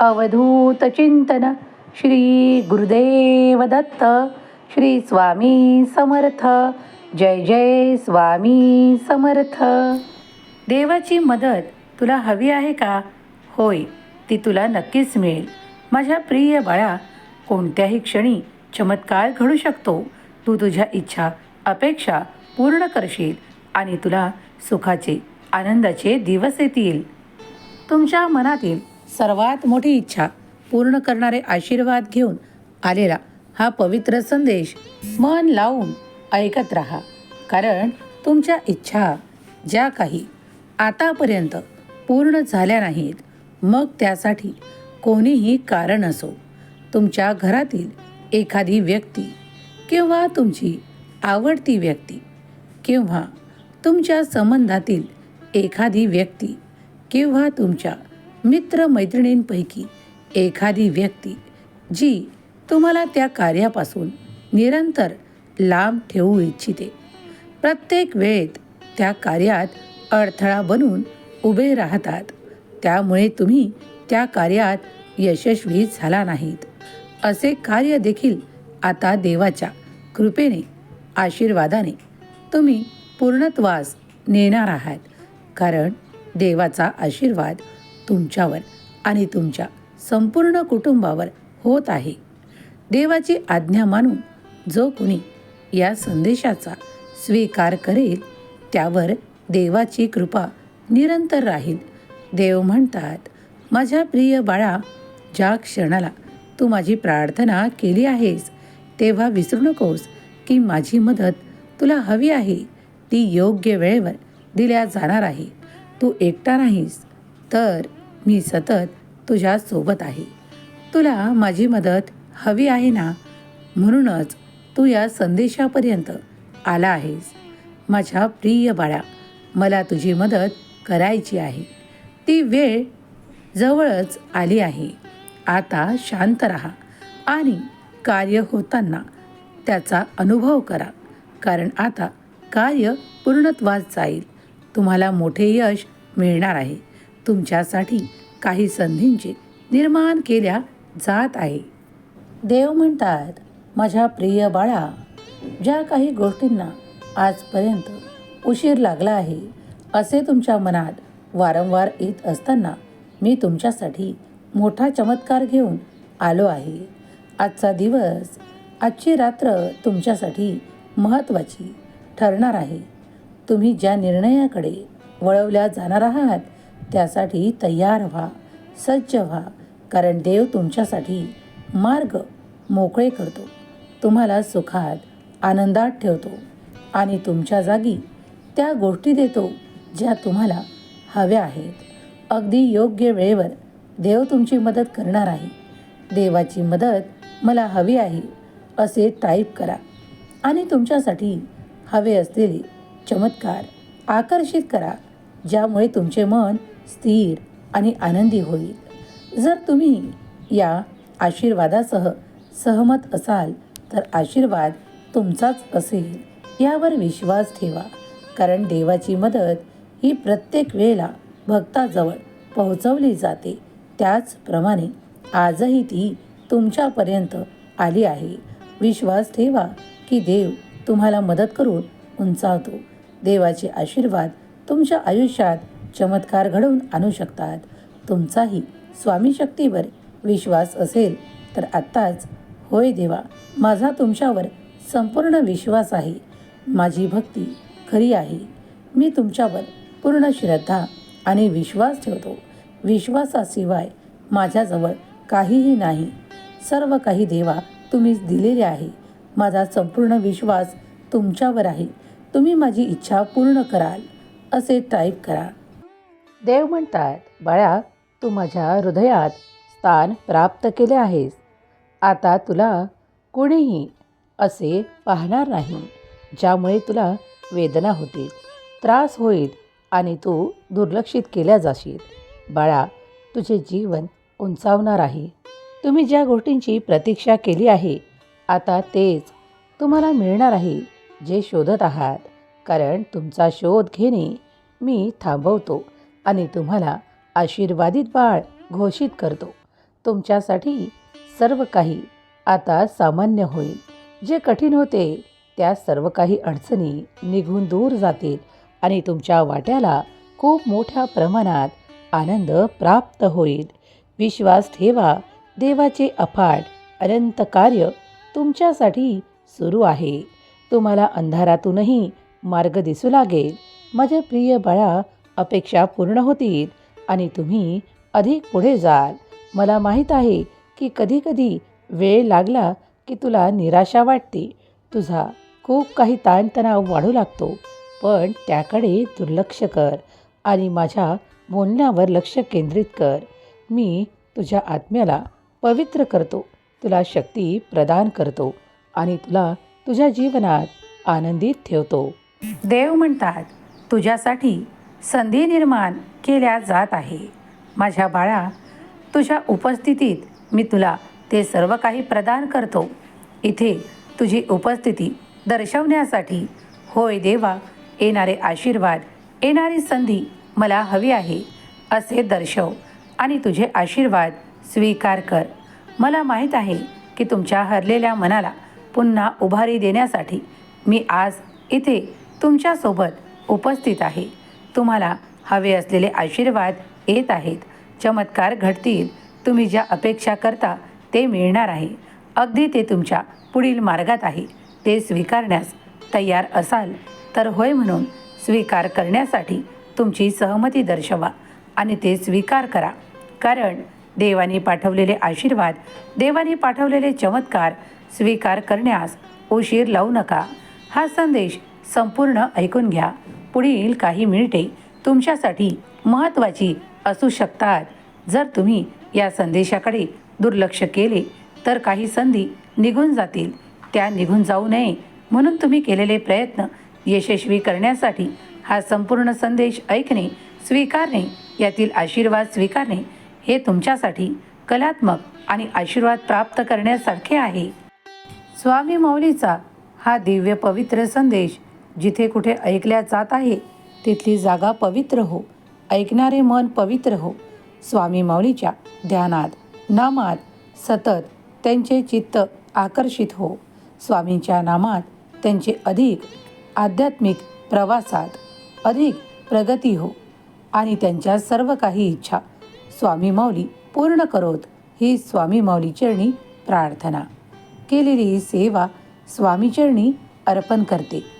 अवधूत चिंतन श्री गुरुदेव दत्त श्री स्वामी समर्थ. जय जय स्वामी समर्थ. देवाची मदत तुला हवी आहे का? होय ती तुला नक्कीच मिळेल. माझ्या प्रिय बाळा कोणत्याही क्षणी चमत्कार घडू शकतो. तू तुझ्या इच्छा अपेक्षा पूर्ण करशील आणि तुला सुखाचे आनंदाचे दिवस येतील. तुमच्या मनातील सर्वात मोठी इच्छा पूर्ण करणारे आशीर्वाद घेऊन आलेला हा पवित्र संदेश मन लावून ऐकत राहा. कारण तुमच्या इच्छा ज्या काही आतापर्यंत पूर्ण झाल्या नाहीत मग त्यासाठी कोणीही कारण असो. तुमच्या घरातील एखादी व्यक्ती किंवा तुमची आवडती व्यक्ती किंवा तुमच्या संबंधातील एखादी व्यक्ती किंवा तुमच्या मित्रमैत्रिणींपैकी एखादी व्यक्ती जी तुम्हाला त्या कार्यापासून निरंतर लांब ठेवू इच्छिते. प्रत्येक वेळेत त्या कार्यात अडथळा बनून उभे राहतात. त्यामुळे तुम्ही त्या कार्यात यशस्वी झाला नाहीत. असे कार्य देखील आता देवाच्या कृपेने आशीर्वादाने तुम्ही पूर्णत्वास नेणार आहात. कारण देवाचा आशीर्वाद तुमच्यावर आणि तुमच्या संपूर्ण कुटुंबावर होत आहे. देवाची आज्ञा मानून जो कुणी या संदेशाचा स्वीकार करेल त्यावर देवाची कृपा निरंतर राहील. देव म्हणतात माझ्या प्रिय बाळा ज्या क्षणाला तू माझी प्रार्थना केली आहेस तेव्हा विसरू नकोस की माझी मदत तुला हवी आहे. ती योग्य वेळेवर दिल्या जाणार आहे. तू एकटा नाहीस तर मी सतत तुझ्या सोबत आहे. तुला माझी मदत हवी आहे ना? म्हणूनच तू या संदेशापर्यंत आला आहेस. माझ्या प्रिय बाळा मला तुझी मदत करायची आहे. ती वेळ जवळच आली आहे. आता शांत राहा आणि कार्य होताना त्याचा अनुभव करा. कारण आता कार्य पूर्णत्वास जाईल. तुम्हाला मोठे यश मिळणार आहे. तुमच्यासाठी काही संधींचे निर्माण केल्या जात आहे. देव म्हणतात माझ्या प्रिय बाळा ज्या काही गोष्टींना आजपर्यंत उशीर लागला आहे असे तुमच्या मनात वारंवार येत असताना मी तुमच्यासाठी मोठा चमत्कार घेऊन आलो आहे. आजचा दिवस आजची रात्र तुमच्यासाठी महत्त्वाची ठरणार आहे. तुम्ही ज्या निर्णयाकडे वळवल्या जाणार आहात त्यासाठी तयार व्हा सज्ज व्हा कारण देव तुमच्यासाठी मार्ग मोकळे करतो. तुम्हाला सुखात आनंदात ठेवतो आणि तुमच्या जागी त्या गोष्टी देतो ज्या तुम्हाला हव्या आहेत. अगदी योग्य वेळेवर देव तुमची मदत करणार आहे. देवाची मदत मला हवी आहे असे टाईप करा आणि तुमच्यासाठी हवे असलेले चमत्कार आकर्षित करा. ज्यामुळे तुमचे मन स्थिर आणि आनंदी होईल. जर तुम्ही या आशीर्वादासह सहमत असाल तर आशीर्वाद तुमचाच असेल. यावर विश्वास ठेवा कारण देवाची मदत ही प्रत्येक वेळेला भक्ताजवळ पोहोचवली जाते. त्याचप्रमाणे आजही ती तुमच्यापर्यंत आली आहे. विश्वास ठेवा की देव तुम्हाला मदत करून उंचावतो. देवाचे आशीर्वाद तुमच्या आयुष्यात चमत्कार घडवून आणू शकतात. तुमचाही स्वामी शक्तीवर विश्वास असेल तर आत्ताच होय देवा माझा तुमच्यावर संपूर्ण विश्वास आहे. माझी भक्ती खरी आहे. मी तुमच्यावर पूर्ण श्रद्धा आणि विश्वास ठेवतो. विश्वासाशिवाय माझ्याजवळ काहीही नाही. सर्व काही देवा तुम्हीच दिलेले आहे. माझा संपूर्ण विश्वास तुमच्यावर आहे. तुम्ही माझी इच्छा पूर्ण कराल. असे टाईप करा. देव म्हणतात बाळा तू माझ्या हृदयात स्थान प्राप्त केले आहेस. आता तुला कुणीही असे पाहणार नाही ज्यामुळे तुला वेदना होतील त्रास होईल आणि तू दुर्लक्षित केल्या जाशील. बाळा तुझे जीवन उंचावणार आहे. तुम्ही ज्या गोष्टींची प्रतीक्षा केली आहे आता तेच तुम्हाला मिळणार आहे जे शोधत आहात. कारण तुमचा शोध घेणे मी थांबवतो आणि तुम्हाला आशीर्वादित बाळ घोषित करतो. तुमच्यासाठी सर्व काही आता सामान्य होईल. जे कठीण होते त्या सर्व काही अडचणी निघून दूर जातील आणि तुमच्या वाट्याला खूप मोठ्या प्रमाणात आनंद प्राप्त होईल. विश्वास ठेवा देवाचे अफाट अनंत कार्य तुमच्यासाठी सुरू आहे. तुम्हाला अंधारातूनही मार्ग दिसू लागेल. माझ्या प्रिय बाळा अपेक्षा पूर्ण होतील आणि तुम्ही अधिक पुढे जाल. मला माहीत आहे की कधीकधी वेळ लागला की तुला निराशा वाटते. तुझा खूप काही ताणतणाव वाढू लागतो पण त्याकडे दुर्लक्ष कर आणि माझ्या बोलण्यावर लक्ष केंद्रित कर. मी तुझ्या आत्म्याला पवित्र करतो तुला शक्ती प्रदान करतो आणि तुला तुझ्या जीवनात आनंदित ठेवतो. देव म्हणतात तुझ्यासाठी संधी निर्माण केल्या जात आहे. माझ्या बाळा तुझ्या उपस्थितीत मी तुला ते सर्व काही प्रदान करतो. इथे तुझी उपस्थिती दर्शवण्यासाठी होय देवा येणारे आशीर्वाद येणारी संधी मला हवी आहे. असे दर्शव आणि तुझे आशीर्वाद स्वीकार कर. मला माहीत आहे की तुमच्या हरलेल्या मनाला पुन्हा उभारी देण्यासाठी मी आज इथे तुमच्यासोबत उपस्थित आहे. तुम्हाला हवे असलेले आशीर्वाद येत आहेत. चमत्कार घडतील. तुम्ही ज्या अपेक्षा करता ते मिळणार आहे. अगदी ते तुमच्या पुढील मार्गात आहे. ते स्वीकारण्यास तयार असाल तर होय म्हणून स्वीकार करण्यासाठी तुमची सहमती दर्शवा आणि ते स्वीकार करा. कारण देवाने पाठवलेले आशीर्वाद देवाने पाठवलेले चमत्कार स्वीकार करण्यास उशीर लावू नका. हा संदेश संपूर्ण ऐकून घ्या. पुढील काही मिनिटे तुमच्यासाठी महत्त्वाची असू शकतात. जर तुम्ही या संदेशाकडे दुर्लक्ष केले तर काही संधी निघून जातील. त्या निघून जाऊ नये म्हणून तुम्ही केलेले प्रयत्न यशस्वी करण्यासाठी हा संपूर्ण संदेश ऐकणे स्वीकारणे यातील आशीर्वाद स्वीकारणे हे तुमच्यासाठी कलात्मक आणि आशीर्वाद प्राप्त करण्यासारखे आहे. स्वामी मौलीचा हा दिव्य पवित्र संदेश जिथे कुठे ऐकल्या जात आहे तिथली जागा पवित्र हो. ऐकणारे मन पवित्र हो. स्वामी माऊलीच्या ध्यानात नामात सतत त्यांचे चित्त आकर्षित हो. स्वामींच्या नामात त्यांचे अधिक आध्यात्मिक प्रवासात अधिक प्रगती हो. आणि त्यांच्या सर्व काही इच्छा स्वामी माऊली पूर्ण करोत ही स्वामी माऊली चरणी प्रार्थना. केलेली ही सेवा स्वामीचरणी अर्पण करते.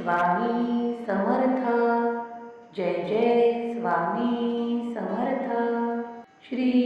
स्वामी समर्थ. जय जय स्वामी समर्थ. श्री